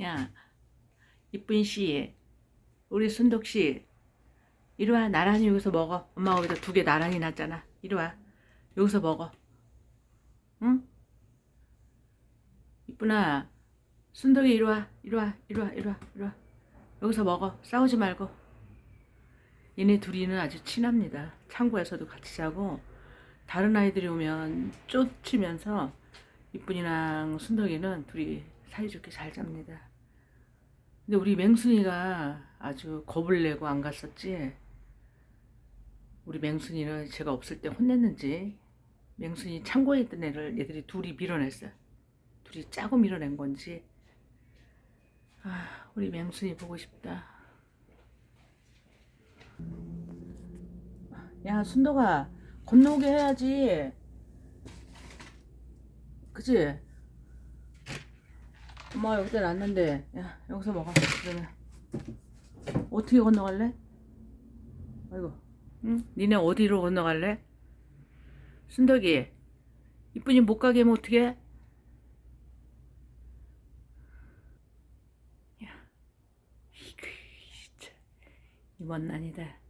야, 이쁜 씨, 우리 순덕 씨, 이리 와. 나란히 여기서 먹어. 엄마가 여기다 두 개 나란히 놨잖아. 이리 와. 여기서 먹어. 응? 이쁘나, 순덕이 이리 와. 이리 와. 이리 와. 이리 와. 이리 와. 여기서 먹어. 싸우지 말고. 얘네 둘이는 아주 친합니다. 창고에서도 같이 자고, 다른 아이들이 오면 쫓으면서 이쁜이랑 순덕이는 둘이 사이좋게 잘 잡니다. 근데 우리 맹순이가 아주 겁을 내고 안 갔었지. 우리 맹순이는 제가 없을 때 혼냈는지 맹순이 창고에 있던 애를 얘들이 둘이 밀어냈어요. 둘이 짜고 밀어낸 건지. 아, 우리 맹순이 보고 싶다. 야, 순덕아, 건너오게 해야지. 그치? 엄마 여기다 놨는데 야 여기서 먹어 그러면 어떻게 건너갈래? 아이고 응? 니네 어디로 건너갈래? 순덕이 이쁜이 못 가게 하면 어떡해? 야 이거 진짜 이번 난이다